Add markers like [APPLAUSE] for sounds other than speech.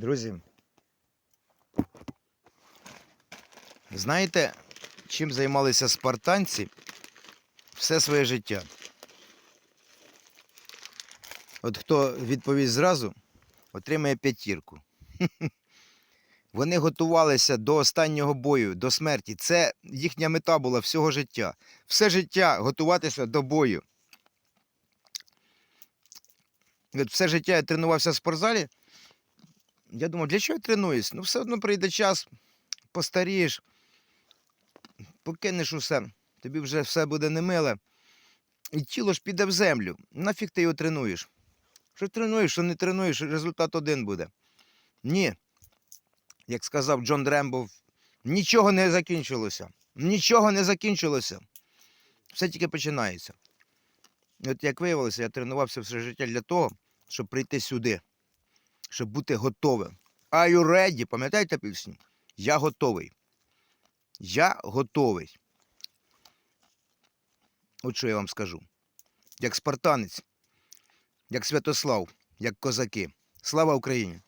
Друзі, знаєте, чим займалися спартанці все своє життя? От хто відповість зразу, отримає п'ятірку. [LAUGHS] Вони готувалися до останнього бою, до смерті. Це їхня мета була всього життя. Все життя готуватися до бою. Все життя я тренувався в спортзалі. Я думав, для чого я тренуюсь? Ну, все одно прийде час, постарієш, покинеш усе, тобі вже все буде немиле. І тіло ж піде в землю. Нафіг ти його тренуєш? Що тренуєш, що не тренуєш, результат один буде. Ні. Як сказав Джон Дрембо, нічого не закінчилося. Нічого не закінчилося. Все тільки починається. От як виявилося, я тренувався все життя для того, щоб прийти сюди, щоб бути готовим. Are you ready? Пам'ятаєте пісню? Я готовий. Я готовий. От що я вам скажу. Як спартанець, як Святослав, як козаки. Слава Україні!